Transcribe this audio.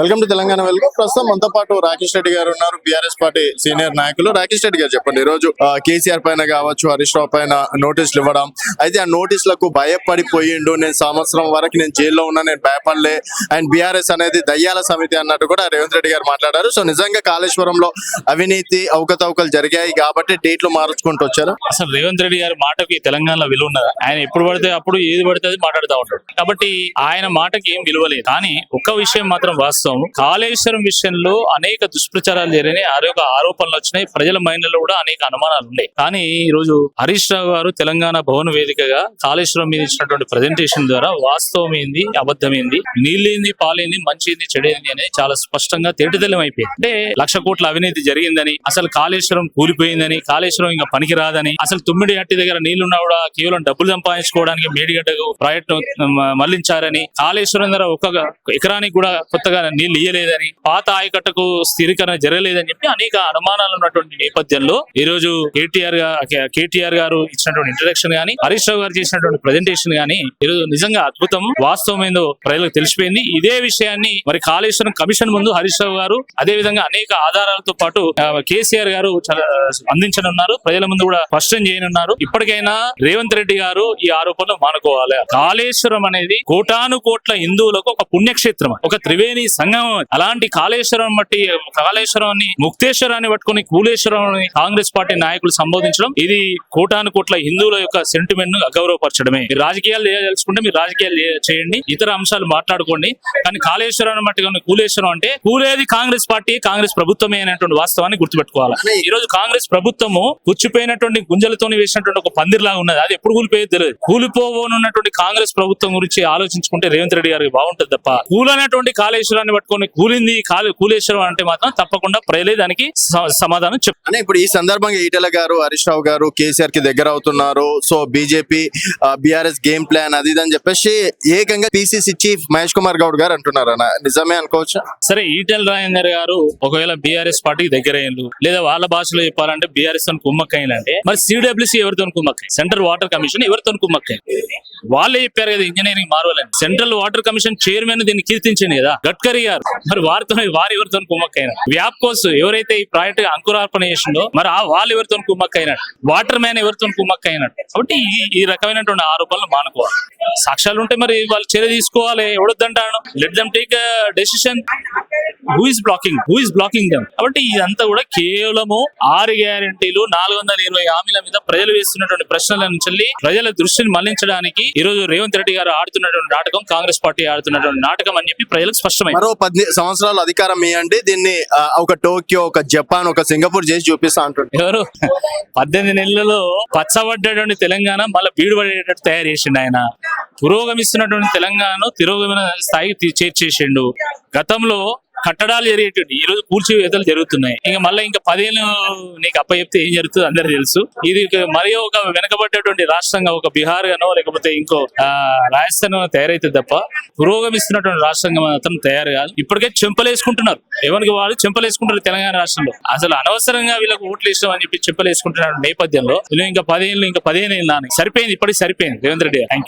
Welcome to Telangana welcome. ప్రస్తుతం మనతో పాటు రాకేష్ రెడ్డి గారు ఉన్నారు. బీఆర్ఎస్ పార్టీ సీనియర్ నాయకులు. రాకేష్ రెడ్డి గారు చెప్పండి ఈ రోజు కేసీఆర్ పైన కావచ్చు హరీష్ రావు పైన నోటీసులు ఇవ్వడం. అయితే ఆ నోటీసులకు భయపడిపోయిండు. నేను సంవత్సరం వరకు నేను జైల్లో ఉన్నా నేను భయపడలే. అండ్ బీఆర్ఎస్ అనేది దయ్యాల సమితి అన్నట్టు కూడా రేవంత్ రెడ్డి గారు మాట్లాడారు. సో నిజంగా కాళేశ్వరంలో అవినీతి అవకతవకలు జరిగాయి కాబట్టి డేట్లు మార్చుకుంటూ వచ్చారు. అసలు రేవంత్ రెడ్డి గారి మాటకి తెలంగాణలో విలువ ఉన్నదా? ఆయన ఎప్పుడు పడితే అప్పుడు ఏది పడితే అది మాట్లాడుతూ ఉంటాడు. కాబట్టి ఆయన మాటకి ఏం విలువ లేదు. కానీ ఒక్క విషయం మాత్రం వాస్తవం. కాళేశ్వరం విషయంలో అనేక దుష్ప్రచారాలు జరిగినాయి. ఆరోగ్య ఆరోపణలు వచ్చినాయి. ప్రజల మైండ్లలో కూడా అనేక అనుమానాలు ఉన్నాయి. కానీ ఈ రోజు హరీష్ రావు గారు తెలంగాణ భవన్ వేదికగా కాళేశ్వరం మీద ఇచ్చినటువంటి ప్రజెంటేషన్ ద్వారా వాస్తవం ఏంది అబద్ధమైంది నీళ్ళేంది పాలేంది మంచిది చెడేంది అనేది చాలా స్పష్టంగా తేటతెల్లం అయిపోయింది అంటే లక్ష కోట్ల అవినీతి జరిగిందని అసలు కాళేశ్వరం కూలిపోయిందని కాళేశ్వరం ఇంకా పనికి రాదని అసలు తుమ్మిడి హట్టి దగ్గర నీళ్ళున్నా కూడా కేవలం డబ్బులు సంపాదించుకోవడానికి మేడిగడ్డకు ప్రాజెక్టు మళ్ళించారని కాళేశ్వరం దగ్గర ఒక ఎకరానికి కూడా కొత్తగా నీళ్ళు ఇయ్యలేదని పాత ఆయకట్టకు స్థిరీకరణ జరగలేదని చెప్పి అనేక అనుమానాలు ఉన్నటువంటి నేపథ్యంలో ఈ రోజు కేటీఆర్ కేటీఆర్ గారు ఇచ్చినటువంటి ఇంట్రడక్షన్ గానీ హరీష్ రావు గారు చేసినటువంటి ప్రజెంటేషన్ గానీ ఈరోజు నిజంగా అద్భుతం. వాస్తవం ఏందో ప్రజలకు తెలిసిపోయింది. ఇదే విషయాన్ని మరి కాళేశ్వరం కమిషన్ ముందు హరీష్ రావు గారు అదే విధంగా అనేక ఆధారాలతో పాటు కేసీఆర్ గారు అందించనున్నారు ప్రజల ముందు కూడా స్పష్టం చేయనున్నారు. ఇప్పటికైనా రేవంత్ రెడ్డి గారు ఈ ఆరోపణలు మానుకోవాలి. కాళేశ్వరం అనేది కోటాను కోట్ల హిందువులకు ఒక పుణ్యక్షేత్రం. ఒక త్రివేణి సంగమం అలాంటి కాళేశ్వరం బట్టి కాళేశ్వరాన్ని ముక్తేశ్వరాన్ని పట్టుకొని కూలేశ్వరాన్ని కాంగ్రెస్ పార్టీ నాయకులు సంబోధించడం ఇది కోటాను కోట్ల హిందువుల యొక్క సెంటిమెంట్ను అగౌరవపరచడమే మీరు రాజకీయాలు చేయదలుచుకుంటే మీరు రాజకీయాలు చేయండి ఇతర అంశాలు మాట్లాడుకోండి కానీ కాళేశ్వరం మట్టి కూలేశ్వరం అంటే కూలేది కాంగ్రెస్ పార్టీ కాంగ్రెస్ ప్రభుత్వమే అనేటువంటి వాస్తవాన్ని గుర్తుపెట్టుకోవాలి. ఈ రోజు కాంగ్రెస్ ప్రభుత్వము కూర్చిపోయినటువంటి గుంజలతోని వేసినటువంటి ఒక పందిరిలాగా ఉన్నది. అది ఎప్పుడు కూలిపోయేది తెలియదు కూలిపోనున్నటువంటి కాంగ్రెస్ ప్రభుత్వం గురించి ఆలోచించుకుంటే రేవంత్ రెడ్డి గారికి బాగుంటది తప్ప కూలనేటువంటి కాళేశ్వరాన్ని పట్టుకొని కూలింది కాళే కూలేశ్వరం అంటే మాత్రం తప్పకుండా ప్రజలే దానికి సమాధానం చెప్ అంటే ఇప్పుడు ఈ సందర్భంగా ఈటెల గారు హరీష్ రావు గారు కేసీఆర్కి దగ్గర అవుతున్నారు. So BJP BRS game plan అది ఇది అని చెప్పేసి ఏకంగా పిసిసి చీఫ్ మహేష్ కుమార్ గౌడ్ గారు అంటున్నారు అన్న. నిజమే అనుకోవచ్చు? సరే ఈటెల రాజేందర్ గారు ఒకవేళ బీఆర్ఎస్ పార్టీకి దగ్గర అయ్యిండు లేదా వాళ్ళ భాషలో చెప్పాలంటే బీఆర్ఎస్తో కుమ్మక్కైందంటే మరి సిడబ్ల్యూసీ ఎవరితో కుమ్మక్కై సెంట్రల్ వాటర్ కమిషన్ ఎవరితో కుమ్మక్కై వాళ్ళే చెప్పారు కదా ఇంజనీరింగ్ మారవాలని. సెంట్రల్ వాటర్ కమిషన్ చైర్మన్ దీన్ని కీర్తించింది కదా. గడ్కరీ గారు. మరి వారితో వారి ఎవరితో కుమ్మక్కైన. వ్యాప్కోస్ ఎవరైతే ఈ ప్రాజెక్ట్ అంకురార్పణ చేసిండో మరి ఆ వాళ్ళు ఎవరితో కుమ్మక్కైనాడు వాటర్ మ్యాన్ ఎవరితో కుమ్మక్కైనాడు కాబట్టి ఈ రకమైనటువంటి ఆరోపణలు మానుకోవాలి. సాక్ష్యాలు ఉంటే మరి వాళ్ళు చర్య తీసుకోవాలి. ఎవడొద్దంటాను let them take decision who is blocking who is blocking them కాబట్టి ఇదంతా కూడా కేవలము ఆరు గ్యారంటీలు నాలుగు వందల ఇరవై హామీల మీద ప్రజలు వేస్తున్నటువంటి ప్రశ్నల నుంచి ప్రజల దృష్టిని మళ్ళించడానికి ఈ రోజు రేవంత్ రెడ్డి గారు ఆడుతున్నటువంటి నాటకం కాంగ్రెస్ పార్టీ ఆడుతున్నటువంటి నాటకం అని చెప్పి ప్రజలకు స్పష్టమైంది మరో పది సంవత్సరాలు అధికారం ఇవ్వండి దీన్ని ఒక టోక్యో ఒక జపాన్ ఒక సింగపూర్ చేసి చూపిస్తా అంటుండే. ఎవరు? పద్దెనిమిది నెలలలో పచ్చబడ్డటువంటి తెలంగాణ మళ్ళీ బీడు పడేటట్టు తయారు చేసిండు ఆయన. పురోగమిస్తున్నటువంటి తెలంగాణను తిరోగమన స్థాయికి చేర్చేసిండు. గతంలో కట్టడాలు జరిగేటువంటి ఈ రోజు కూల్చివేతలు జరుగుతున్నాయి. ఇంకా మళ్ళీ ఇంకా పదేళ్ళు నీకు అప్ప చెప్తే ఏం జరుగుతుంది అందరు తెలుసు. ఇది మరి ఒక వెనకబడ్డటువంటి రాష్ట్రంగా ఒక బీహార్ గానో లేకపోతే ఇంకో రాజస్థాన్ తయారైతే తప్ప పురోగమిస్తున్నటువంటి రాష్ట్రంగా మాత్రం తయారు కాదు. ఇప్పటికే చెంపలేసుకుంటున్నారు. ఎవరికి వాళ్ళు చెంపలేసుకుంటారు తెలంగాణ రాష్ట్రంలో. అసలు అనవసరంగా వీళ్ళకు ఓట్లు ఇష్టం అని చెప్పి చెంపలేసుకుంటున్న నేపథ్యంలో ఇంకా పదేళ్ళు ఇంకా పదిహేను ఏళ్ళు సరిపోయింది ఇప్పటికి సరిపోయింది. రేవంత్ రెడ్డి థ్యాంక్